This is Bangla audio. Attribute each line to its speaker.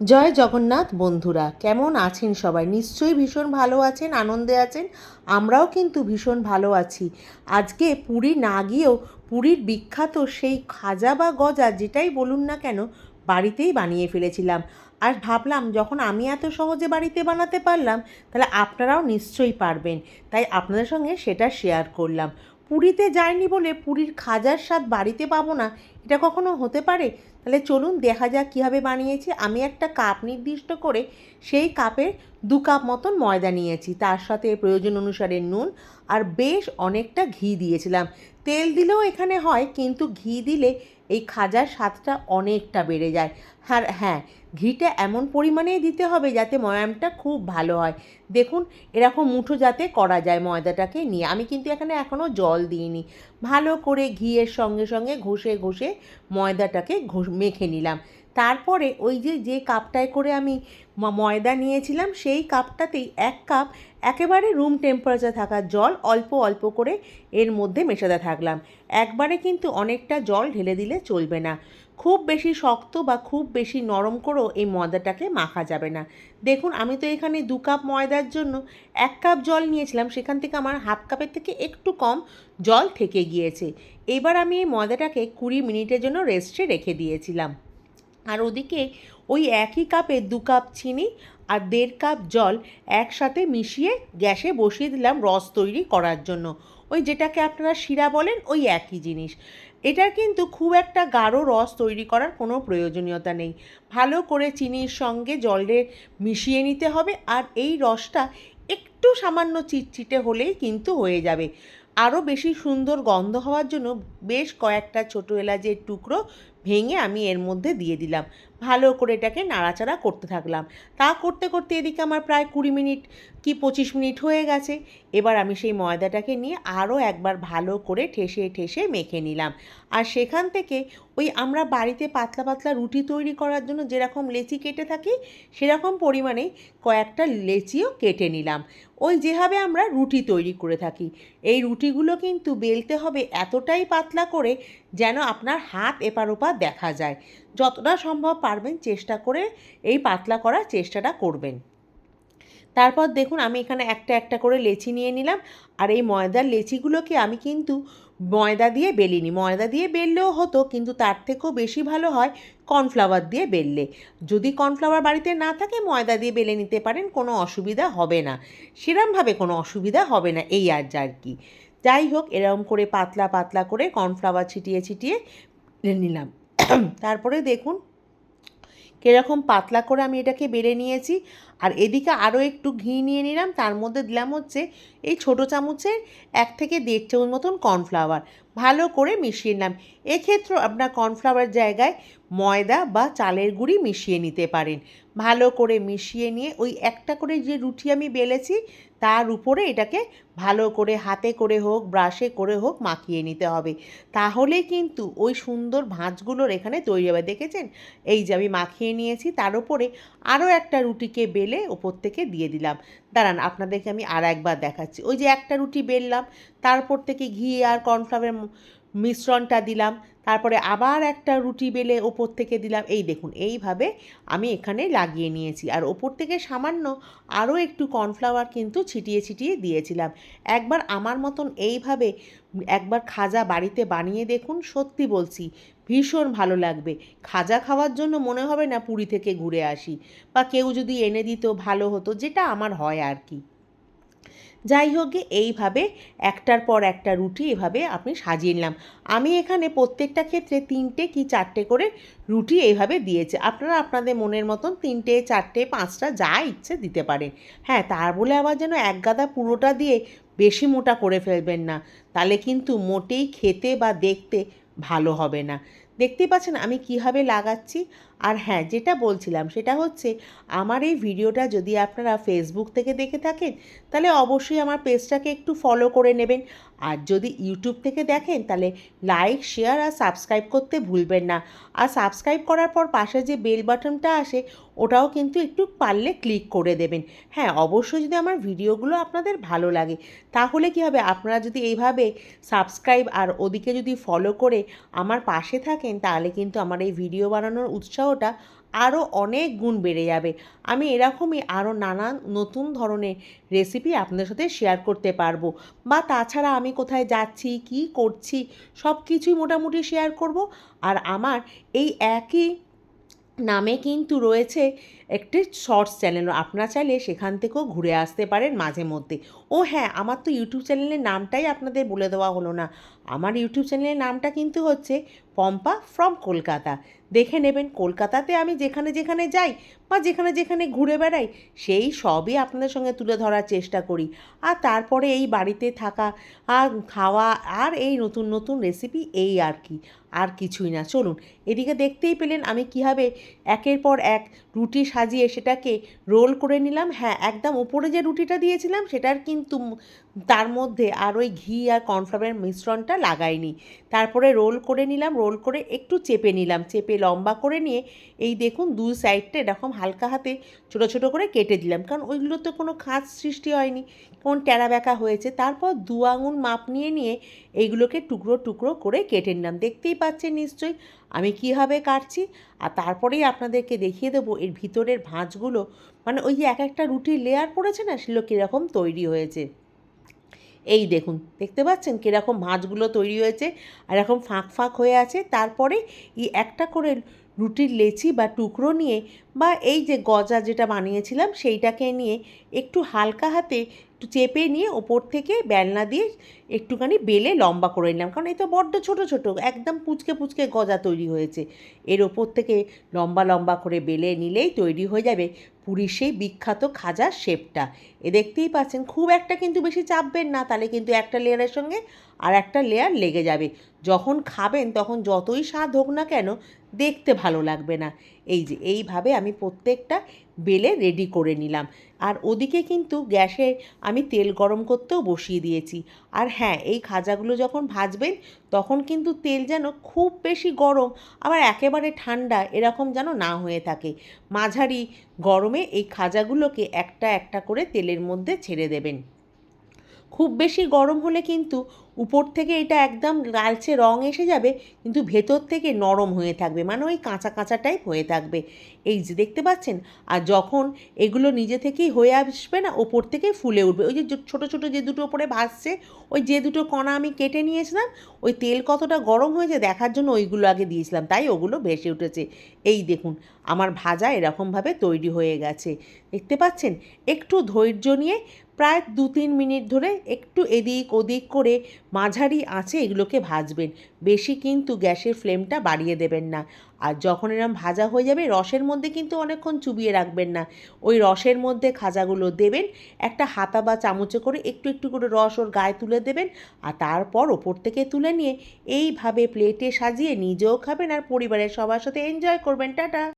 Speaker 1: জয় জগন্নাথ বন্ধুরা, কেমন আছেন সবাই? নিশ্চয়ই ভীষণ ভালো আছেন, আনন্দে আছেন, আমরাও কিন্তু ভীষণ ভালো আছি। আজকে পুরী না গিয়েও পুরীর বিখ্যাত সেই খাজা বা গজা যেটাই বলুন না কেন, বাড়িতেই বানিয়ে ফেলেছিলাম। আর ভাবলাম, যখন আমি এত সহজে বাড়িতে বানাতে পারলাম, তাহলে আপনারাও নিশ্চয়ই পারবেন। তাই আপনাদের সঙ্গে সেটা শেয়ার করলাম। পুরীতে যায়নি বলে পুরীর খাজার স্বাদ বাড়িতে পাবো না, এটা কখনো হতে পারে? তাহলে চলুন দেখা যাক কীভাবে বানিয়েছি। আমি একটা কাপ নির্দিষ্ট করে সেই কাপে দু কাপ মতন ময়দা নিয়েছি। তার সাথে প্রয়োজন অনুসারে নুন আর বেশ অনেকটা ঘি দিয়েছিলাম। তেল দিলেও এখানে হয়, কিন্তু ঘি দিলে এই খাজার স্বাদটা অনেকটা বেড়ে যায়। আর হ্যাঁ ঘিটা এমন পরিমাণেই দিতে হবে যাতে ময়ামটা খুব ভালো হয়। দেখুন, এরকম মুঠো যাতে করা যায় ময়দাটাকে নিয়ে। আমি কিন্তু এখানে এখনও জল দিইনি। ভালো করে ঘিয়ের সঙ্গে সঙ্গে ঘষে ঘষে ময়দাটাকে মেখে নিলাম। তারপরে ওই যে যে কাপটায় করে আমি ময়দা নিয়েছিলাম, সেই কাপটাতেই এক কাপ একেবারে রুম টেম্পারেচার থাকা জল অল্প অল্প করে এর মধ্যে মেশাতে থাকলাম। একবারে কিন্তু অনেকটা জল ঢেলে দিলে চলবে না। খুব বেশি শক্ত বা খুব বেশি নরম করেও এই ময়দাটাকে মাখা যাবে না। দেখুন, আমি তো এখানে দু কাপ ময়দার জন্য এক কাপ জল নিয়েছিলাম, সেখান থেকে আমার হাফ কাপের থেকে একটু কম জল থেকে গিয়েছে। এবার আমি এই ময়দাটাকে কুড়ি মিনিটের জন্য রেস্টে রেখে দিয়েছিলাম। আর ওদিকে ওই একই কাপে দু কাপ চিনি আর দেড় কাপ জল একসাথে মিশিয়ে গ্যাসে বসিয়ে দিলাম রস তৈরি করার জন্য। ওই যেটাকে আপনারা শিরা বলেন, ওই একই জিনিস। এটার কিন্তু খুব একটা গাঢ় রস তৈরি করার কোনো প্রয়োজনীয়তা নেই। ভালো করে চিনির সঙ্গে জলে মিশিয়ে নিতে হবে আর এই রসটা একটু সামান্য চিটচিটে হলেই কিন্তু হয়ে যাবে। আরও বেশি সুন্দর গন্ধ হওয়ার জন্য বেশ কয়েকটা ছোটো এলাচের টুকরো ভেঙে আমি এর মধ্যে দিয়ে দিলাম। ভালো করে এটাকে নাড়াচাড়া করতে থাকলাম। তা করতে করতে এদিকে আমার প্রায় কুড়ি মিনিট কি পঁচিশ মিনিট হয়ে গেছে। এবার আমি সেই ময়দাটাকে নিয়ে আরও একবার ভালো করে ঠেসে ঠেসে মেখে নিলাম। আর সেখান থেকে ওই আমরা বাড়িতে পাতলা পাতলা রুটি তৈরি করার জন্য যেরকম লেচি কেটে থাকি, সেরকম পরিমাণে কয়েকটা লেচিও কেটে নিলাম। ওই যেভাবে আমরা রুটি তৈরি করে থাকি। এই রুটিগুলো কিন্তু বেলতে হবে এতটাই পাতলা করে যেন আপনার হাত এপার ওপার দেখা যায়। যতটা সম্ভব পারবেন চেষ্টা করে এই পাতলা করার চেষ্টাটা করবেন। তারপর দেখুন আমি এখানে একটা একটা করে লেচি নিয়ে নিলাম। আর এই ময়দার লেচিগুলোকে আমি কিন্তু ময়দা দিয়ে বেলিনি। ময়দা দিয়ে বেললেও হতো, কিন্তু তার থেকেও বেশি ভালো হয় কর্নফ্লাওয়ার দিয়ে বেললে। যদি কর্নফ্লাওয়ার বাড়িতে না থাকে, ময়দা দিয়ে বেলে নিতে পারেন, কোনো অসুবিধা হবে না। সেরমভাবে কোনো অসুবিধা হবে না এই আর আর কি। যাই হোক, এরকম করে পাতলা পাতলা করে কর্নফ্লাওয়ার ছিটিয়ে ছিটিয়ে নিলাম। তারপরে দেখুন, কীরকম পাতলা করে আমি এটাকে বেড়ে নিয়েছি। আর এদিকে আরও একটু ঘি নিয়ে নিলাম, তার মধ্যে দিলাম হচ্ছে এই ছোটো চামচের এক থেকে দেড় চামচ মতন কর্নফ্লাওয়ার। ভালো করে মিশিয়ে নিলাম। এক্ষেত্রে আপনার কর্নফ্লাওয়ার জায়গায় ময়দা বা চালের গুঁড়ি মিশিয়ে নিতে পারেন। ভালো করে মিশিয়ে নিয়ে ওই একটা করে যে রুটি আমি বেলেছি, তার উপরে এটাকে ভালো করে হাতে করে হোক, ব্রাশে করে হোক মাখিয়ে নিতে হবে। তাহলে কিন্তু ওই সুন্দর ভাঁজগুলোর এখানে তৈরি হবে। দেখেছেন? এই যে আমি মাখিয়ে নিয়েছি, তার উপরে আরও একটা রুটিকে বেলে ওপর থেকে দিয়ে দিলাম। দাঁড়ান, আপনাদেরকে আমি আর একবার দেখাচ্ছি। ওই যে একটা রুটি বেললাম, তারপর থেকে ঘি আর কর্নফ্লাওয়ারের মিশ্রণটা দিলাম, তারপরে আবার একটা রুটি বেলে ওপর থেকে দিলাম। এই দেখুন, এইভাবে আমি এখানে লাগিয়ে নিয়েছি। আর ওপর থেকে সামান্য আরও একটু কর্নফ্লাওয়ার কিন্তু ছিটিয়ে ছিটিয়ে দিয়েছিলাম। একবার আমার মতন এইভাবে একবার খাজা বাড়িতে বানিয়ে দেখুন, সত্যি বলছি, ভীষণ ভালো লাগবে। খাজা খাওয়ার জন্য মনে হবে না পুরী থেকে ঘুরে আসি, বা কেউ যদি এনে দিত ভালো হতো, যেটা আমার হয় আর কি। যাই হোক এইভাবে একটার পর একটা রুটি এভাবে আপনি সাজিয়ে নিলাম। আমি এখানে প্রত্যেকটা ক্ষেত্রে তিনটে কি চারটে করে রুটি এইভাবে দিয়েছে। আপনারা আপনাদের মনের মতন তিনটে, চারটে, পাঁচটা যা ইচ্ছে দিতে পারেন। হ্যাঁ তার বলে আবার যেন এক গাদা পুরোটা দিয়ে বেশি মোটা করে ফেলবেন না। তাহলে কিন্তু মোটেই খেতে বা দেখতে ভালো হবে না। দেখতেই পাচ্ছেন আমি কীভাবে লাগাচ্ছি? আর হ্যাঁ যেটা বলছিলাম সেটা হচ্ছে আমার এই ভিডিওটা যদি আপনারা ফেসবুক থেকে দেখে থাকেন, তাহলে অবশ্যই আমার পেজটাকে একটু ফলো করে নেবেন। আর যদি ইউটিউব থেকে দেখেন, তাহলে লাইক শেয়ার আর সাবস্ক্রাইব করতে ভুলবেন না। আর সাবস্ক্রাইব করার পর পাশে যে বেল বাটনটা আসে, ওটাও কিন্তু একটু পারলে ক্লিক করে দেবেন। হ্যাঁ অবশ্যই যদি আমার ভিডিওগুলো আপনাদের ভালো লাগে, তাহলে কী হবে? আপনারা যদি এইভাবে সাবস্ক্রাইব আর ওদিকে যদি ফলো করে আমার পাশে থাকেন, তাহলে কিন্তু আমার এই ভিডিও বানানোর উৎসাহটা আরও অনেক গুণ বেড়ে যাবে। আমি এরকমই আরও নানান নতুন ধরনের রেসিপি আপনাদের সাথে শেয়ার করতে পারব। বা তাছাড়া আমি কোথায় যাচ্ছি, কি করছি সব কিছুই মোটামুটি শেয়ার করব। আর আমার এই একই নামে কিন্তু রয়েছে একটি শর্টস চ্যানেল আপনারা চাইলে সেখান থেকেও ঘুরে আসতে পারেন মাঝে মধ্যে। ও হ্যাঁ আমার তো ইউটিউব চ্যানেলের নামটাই আপনাদের বলে দেওয়া হলো না। আমার ইউটিউব চ্যানেলের নামটা কিন্তু হচ্ছে পম্পা ফ্রম কলকাতা। দেখে নেবেন, কলকাতাতে আমি যেখানে যেখানে যাই বা যেখানে যেখানে ঘুরে বেড়াই, সেই সবই আপনাদের সঙ্গে তুলে ধরার চেষ্টা করি। আর তারপরে এই বাড়িতে থাকা আর খাওয়া আর এই নতুন নতুন রেসিপি এই আর কি, আর কিছুই না। চলুন, এদিকে দেখতেই পেলেন আমি কীভাবে একের পর এক রুটি সাজিয়ে সেটাকে রোল করে নিলাম। হ্যাঁ একদম উপরে যে রুটিটা দিয়েছিলাম, সেটার কিন্তু তার মধ্যে আর ওই ঘি আর কর্নফ্লাওয়ারের মিশ্রণটা লাগাইনি। তারপরে রোল করে নিলাম রোল করে একটু চেপে নিলাম। চেপে লম্বা করে নিয়ে এই দেখুন দুই সাইডটা এরকম হালকা হাতে ছোটো ছোটো করে কেটে দিলাম। কারণ ওইগুলো তো কোনো খাঁজ সৃষ্টি হয়নি, কোন ট্যাড়া ব্যাকা হয়েছে। তারপর দু আঙুল মাপ নিয়ে নিয়ে এইগুলোকে টুকরো টুকরো করে কেটে নিলাম। দেখতেই পাচ্ছেন নিশ্চয়ই আমি কীভাবে কাটছি। আর তারপরেই আপনাদেরকে দেখিয়ে দেবো এর ভিতরের ভাঁজগুলো। মানে ওই এক একটা রুটির লেয়ার পড়েছে না, সেগুলো কীরকম তৈরি হয়েছে। এই দেখুন, দেখতে পাচ্ছেন কীরকম ভাঁজগুলো তৈরি হয়েছে আর এরকম ফাঁক ফাঁক হয়ে আছে। তারপরে এই একটা করে রুটির লেচি বা টুকরো নিয়ে বা এই যে গজা যেটা বানিয়েছিলাম, সেইটাকে নিয়ে একটু হালকা হাতে একটু চেপে নিয়ে ওপর থেকে বেলনা দিয়ে একটুখানি বেলে লম্বা করে নিলাম। কারণ এই তো বড্ড ছোটো ছোটো, একদম পুচকে পুচকে গজা তৈরি হয়েছে। এর ওপর থেকে লম্বা লম্বা করে বেলে নিলেই তৈরি হয়ে যাবে পুরীর সেই বিখ্যাত খাজার শেপটা। এ দেখতেই পাচ্ছেন, খুব একটা কিন্তু বেশি চাপবেন না, তাহলে কিন্তু একটা লেয়ারের সঙ্গে আর একটা লেয়ার লেগে যাবে। যখন খাবেন, তখন যতই স্বাদ হোক না কেন, দেখতে ভালো লাগবে না। এই যে, এইভাবে আমি প্রত্যেকটা বেলে রেডি করে নিলাম। আর ওদিকে কিন্তু গ্যাসে আমি তেল গরম করতেও বসিয়ে দিয়েছি। আর হ্যাঁ এই খাজাগুলো যখন ভাজবেন, তখন কিন্তু তেল যেন খুব বেশি গরম, আবার একেবারে ঠান্ডা এরকম যেন না হয়ে থাকে। মাঝারি গরমে এই খাজাগুলোকে একটা একটা করে তেলের মধ্যে ছেড়ে দেবেন। খুব বেশি গরম হলে কিন্তু উপর থেকে এটা একদম লালচে রং এসে যাবে, কিন্তু ভেতর থেকে নরম হয়ে থাকবে মানে ওই কাঁচা কাঁচা টাইপ হয়ে থাকবে। এই যে দেখতে পাচ্ছেন? আর যখন এগুলো নিজে থেকেই হয়ে আসবে না, ওপর থেকে ফুলে উঠবে। ওই যে ছোটো ছোটো যে দুটো ওপরে ভাসছে, ওই যে দুটো কণা আমি কেটে নিয়েছিলাম, ওই তেল কতটা গরম হয়েছে দেখার জন্য ওইগুলো আগে দিয়েছিলাম, তাই ওগুলো ভেসে উঠেছে। এই দেখুন, আমার ভাজা এরকমভাবে তৈরি হয়ে গেছে। দেখতে পাচ্ছেন? একটু ধৈর্য নিয়ে প্রায় দু তিন মিনিট ধরে একটু এদিক ওদিক করে মাঝারি আঁচে এগুলোকে ভাজবেন। বেশি কিন্তু গ্যাসের ফ্লেমটা বাড়িয়ে দেবেন না। আর যখন এরম ভাজা হয়ে যাবে, রসের মধ্যে কিন্তু অনেকক্ষণ চুবিয়ে রাখবেন না। ওই রসের মধ্যে খাজাগুলো দেবেন, একটা হাতা বা চামচে করে একটু একটু করে রস ওর গায়ে তুলে দেবেন আর তারপর ওপর থেকে তুলে নিয়ে এইভাবে প্লেটে সাজিয়ে নিজেও খাবেন আর পরিবারের সবার সাথে এনজয় করবেন। টাটা!